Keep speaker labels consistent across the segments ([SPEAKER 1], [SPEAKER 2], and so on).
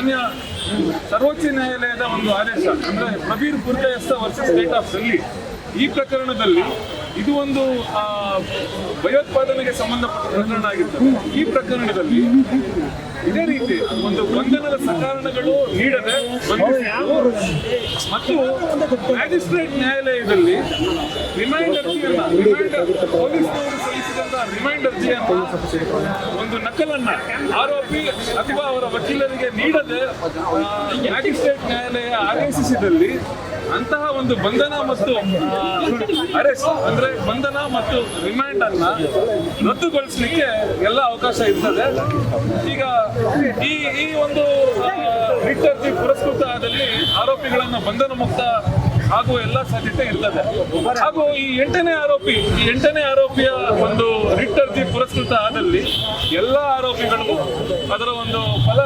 [SPEAKER 1] ಮಾನ್ಯ ಸರ್ವೋಚ್ಚ ನ್ಯಾಯಾಲಯದ ಒಂದು ಆದೇಶ, ಅಂದ್ರೆ Prabir Purkayastha versus state of Delhi ಈ ಪ್ರಕರಣದಲ್ಲಿ ಇದು ಒಂದು ಭಯೋತ್ಪಾದನೆಗೆ ಸಂಬಂಧಪಟ್ಟ ಪ್ರಕರಣ ಆಗಿತ್ತು. ಈ ಪ್ರಕರಣದಲ್ಲಿ ಒಂದು ಬಂಧನದ ಸಕಾರಣಗಳು ನೀಡದೆ ಮತ್ತು ಮ್ಯಾಜಿಸ್ಟ್ರೇಟ್ ನ್ಯಾಯಾಲಯದಲ್ಲಿ ರಿಮೈಂಡ್ ಅರ್ಜಿಯನ್ನ, ರಿಮೈಂಡ್ ಪೊಲೀಸ್ನವರು ಒಂದು ನಕಲನ್ನ ಆರೋಪಿ ಅಥವಾ ಅವರ ವಕೀಲರಿಗೆ ನೀಡದೆ ಮ್ಯಾಜಿಸ್ಟ್ರೇಟ್ ನ್ಯಾಯಾಲಯ ಆದೇಶಿಸಿದಲ್ಲಿ ಅಂತಹ ಒಂದು ಬಂಧನ ಮತ್ತು ಅರೆಸ್ಟ್ ಅಂದ್ರೆ ಬಂಧನ ಮತ್ತು ರಿಮ್ಯಾಂಡ್ ಅನ್ನ ರದ್ದುಗೊಳಿಸಲಿಕ್ಕೆ ಎಲ್ಲ ಅವಕಾಶ ಇರ್ತದೆ. ಈಗ ಈ ಈ ಒಂದು ರಿಟರ್ಜಿ ಪುರಸ್ಕೃತ ಆದಲ್ಲಿ ಆರೋಪಿಗಳನ್ನ ಬಂಧನ ಮುಕ್ತ ಹಾಗೂ ಎಲ್ಲ ಸಾಧ್ಯತೆ ಇರ್ತದೆ. ಹಾಗೂ ಈ ಎಂಟನೇ ಆರೋಪಿ, ಈ ಎಂಟನೇ ಆರೋಪಿಯ ಒಂದು ರಿಟ್ ಅರ್ಜಿ ಪುರಸ್ಕೃತ ಆದಲ್ಲಿ ಎಲ್ಲ ಆರೋಪಿಗಳಿಗೂ ಅದರ ಒಂದು ಫಲ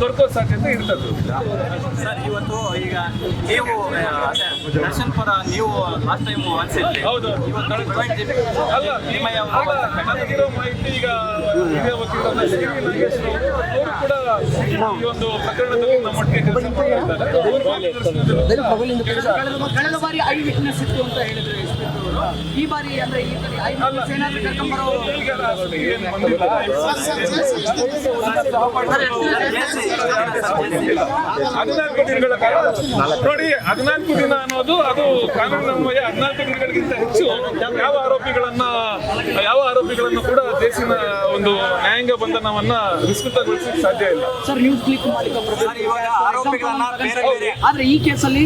[SPEAKER 1] ದೊರಕೋ ಸಾಧ್ಯತೆ ಇರ್ತದೆ.
[SPEAKER 2] ಸರ್ ಇವತ್ತು ಈಗ ನೀವು ಆ, ಅದೇ ದರ್ಶನ್ ಪರ ನೀವು ಲಾಸ್ಟ್ ಟೈಮ್ ಅನ್ಸಿದ್ರಿ
[SPEAKER 1] ಹೌದು ನನಗಿರೋ ಮಾಹಿತಿ ಈಗ ಹಿರಿಯ ವಕೀಲರಾದ ಶ್ರೀ ನಾಗೇಶ್ ಅವರು ಕೂಡ ಈ ಒಂದು ಪ್ರಕರಣದಲ್ಲಿ ನಮ್ಮೊಟ್ಟಿಗೆ ಕೆಲಸ ಮಾಡ್ತಾ ಇದ್ದಾರೆ ಅವ್ರ ಮಾರ್ಗದರ್ಶನದಲ್ಲಿ
[SPEAKER 3] ಕಳೆದ ಬಾರಿ ಐ ವಿಟ್ನೆಸ್ ಇತ್ತು ಅಂತ ಹೇಳಿದ್ರು ಈ ಬಾರಿ ಅಂದ್ರೆ ಈ ಬಾರಿ ಐ ವಿಟ್ನೆಸ್ ಏನಾದ್ರು ಕರ್ಕೊಂಡ್ಬರೋ
[SPEAKER 1] ಈಗ ಏನು ಬಂದಿಲ್ಲ ಹದಿನಾಲ್ಕು ದಿನಗಳ ಕಾಲ ನೋಡಿ ಹದಿನಾಲ್ಕು ದಿನ ಅನ್ನೋದು ಅದು ಕಾನೂನಿನನ್ವಯ ಹದಿನಾಲ್ಕು ದಿನಗಳಿಗಿಂತ ಹೆಚ್ಚು ಯಾವ ಆರೋಪಿಗಳನ್ನ ಯಾವ ಆರೋಪಿಗಳನ್ನು ಕೂಡ ದೇಶಿನ ಒಂದು ನ್ಯಾಯಾಂಗ ಬಂಧನವನ್ನ ವಿಸ್ತೃತಗೊಳಿಸಕ್ಕೆ ಸಾಧ್ಯ ಇಲ್ಲ.
[SPEAKER 3] ಸರ್ ನ್ಯೂಸ್ ಕ್ಲಿಕ್
[SPEAKER 2] ಮಾಡಿ ಆರೋಪಿಗಳನ್ನ ಬೇರೆ ಬೇರೆ.
[SPEAKER 3] ಆದ್ರೆ ಈ ಕೇಸಲ್ಲಿ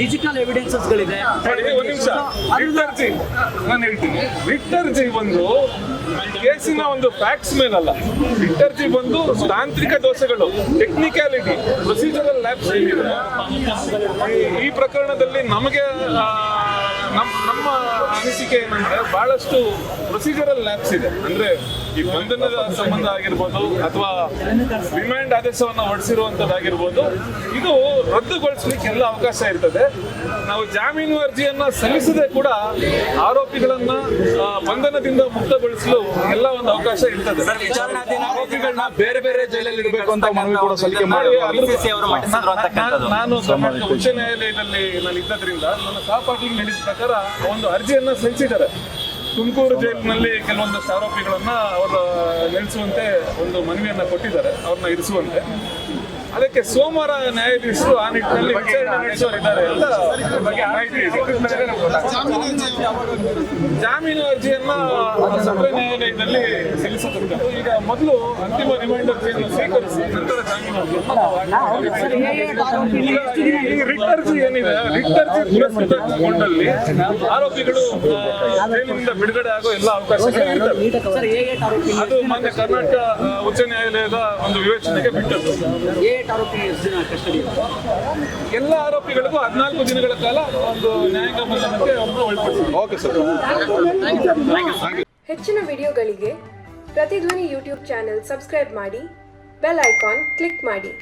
[SPEAKER 3] ಡಿಜಿಟಲ್ ಎವಿಡೆನ್ಸಸ್ ಗಳಿದೆ.
[SPEAKER 1] ಒಂದು ನಿಮಿಷ. ವಿಕ್ಟರ್ ಜಿ ನಾನು ಹೇಳ್ತೀನಿ. ವಿಕ್ಟರ್ ಜಿ ಬಂದು ಕೇಸಿನ ಒಂದು ಫ್ಯಾಕ್ಟ್ಸ್ ಮೇಲಲ್ಲ. ಅರ್ಜಿ ಬಂದು ತಾಂತ್ರಿಕ ದೋಷಗಳು ಟೆಕ್ನಿಕ್ಯಾಲಿಟಿ ಪ್ರೊಸೀಜರಲ್ ಲ್ಯಾಬ್ಸ್ ಈ- ಪ್ರಕರಣದಲ್ಲಿ ನಮಗೆ ನಮ್ಮ ಅನಿಸಿಕೆ ಏನಂದ್ರೆ, ಬಹಳಷ್ಟು ಪ್ರೊಸೀಜರಲ್ ಲ್ಯಾಬ್ಸ್ ಇದೆ. ಅಂದ್ರೆ ಈ ಬಂಧನದ ಸಂಬಂಧ ಆಗಿರ್ಬೋದು ಅಥವಾ ರಿಮೈಂಡ್ ಆದೇಶವನ್ನ ಹೊರಡಿಸಿರುವಂತದ್ದಾಗಿರ್ಬೋದು ಇದು ರದ್ದುಗೊಳಿಸ್ಲಿಕ್ಕೆ ಎಲ್ಲ ಅವಕಾಶ ಇರ್ತದೆ. ನಾವು ಜಾಮೀನು ಅರ್ಜಿಯನ್ನ ಸಲ್ಲಿಸದೆ ಕೂಡ ಆರೋಪಿಗಳನ್ನ ಬಂಧನದಿಂದ ಮುಕ್ತಗೊಳಿಸಲು ಎಲ್ಲ ಒಂದು ಅವಕಾಶ ಇರ್ತದೆ. ಆರೋಪಿಗಳನ್ನ
[SPEAKER 4] ಬೇರೆ ಬೇರೆ ಜೈಲಲ್ಲಿ ಇಡಬೇಕು ಅಂತ ಮನವಿ ಕೂಡ ಸಲ್ಲಿಕೆ ಮಾಡಿ.
[SPEAKER 1] ನಾನು ಉಚ್ಚ ನ್ಯಾಯಾಲಯದಲ್ಲಿ ನಾನು ಇದ್ದದ್ರಿಂದ ನನ್ನ ಸಹಪಾಠಿಗೆ ನಡೆಸಿದ ಪ್ರಕಾರ ಒಂದು ಅರ್ಜಿಯನ್ನ ಸಲ್ಲಿಸಿದ್ದಾರೆ. ತುಮಕೂರು ಜೈಲಿನಲ್ಲಿ ಕೆಲವೊಂದಷ್ಟು ಆರೋಪಿಗಳನ್ನ ಅವರು ನೆಲೆಸುವಂತೆ ಒಂದು ಮನವಿಯನ್ನ ಕೊಟ್ಟಿದ್ದಾರೆ. ಅವ್ರನ್ನ ಇರಿಸುವಂತೆ. ಅದಕ್ಕೆ ಸೋಮವಾರ ನ್ಯಾಯಾಧೀಶರು ಆ ನಿಟ್ಟಿನಲ್ಲಿ ವಿಚಾರಣೆ ನಡೆಸೋರಿದ್ದಾರೆ ಅಂತ ಮಾಹಿತಿ ಇದೆ. ಜಾಮೀನು ಅರ್ಜಿಯನ್ನ ಸತ್ರ ನ್ಯಾಯಾಲಯದಲ್ಲಿ ಸಲ್ಲಿಸತಕ್ಕದ್ದು ಈಗ ಮೊದಲು ಅಂತಿಮ ರಿಮೈಂಡ್ ಅರ್ಜಿಯನ್ನು ಸ್ವೀಕರಿಸಿ ನಂತರ ಜಾಮೀನು ಅರ್ಜಿಯನ್ನು ಈ ರಿಟ್ ಅರ್ಜಿ ಏನಿದೆ? ರಿಟ್ ಅರ್ಜಿ ಪುರಸ್ಕೃತಗೊಂಡಲ್ಲಿ ಆರೋಪಿಗಳು ಜೈಲಿನಿಂದ ಬಿಡುಗಡೆ ಆಗೋ ಎಲ್ಲ ಅವಕಾಶಗಳು ಅದು ಮಾನ್ಯ ಕರ್ನಾಟಕ ಉಚ್ಚ ನ್ಯಾಯಾಲಯದ ಒಂದು ವಿವೇಚನೆಗೆ ಬಿಟ್ಟದ್ದು.
[SPEAKER 3] ಆರೋಪಿ ದಿನ ಕಸ್ಟಡಿ
[SPEAKER 1] ಎಲ್ಲ ಆರೋಪಿಗಳಿಗೂ ಹದಿನಾಲ್ಕು ದಿನಗಳ ಕಾಲ ಒಂದು ನ್ಯಾಯಾಂಗ ಬಂಧನಕ್ಕೆ ಒಳಪಡಿಸಿದೆ
[SPEAKER 4] ಓಕೆ ಸರ್.
[SPEAKER 5] ಹೆಚ್ಚಿನ ವಿಡಿಯೋಗಳಿಗೆ ಪ್ರತಿಧ್ವನಿ ಯೂಟ್ಯೂಬ್ ಚಾನೆಲ್ ಸಬ್ಸ್ಕ್ರೈಬ್ ಮಾಡಿ ಬೆಲ್ ಐಕಾನ್ ಕ್ಲಿಕ್ ಮಾಡಿ.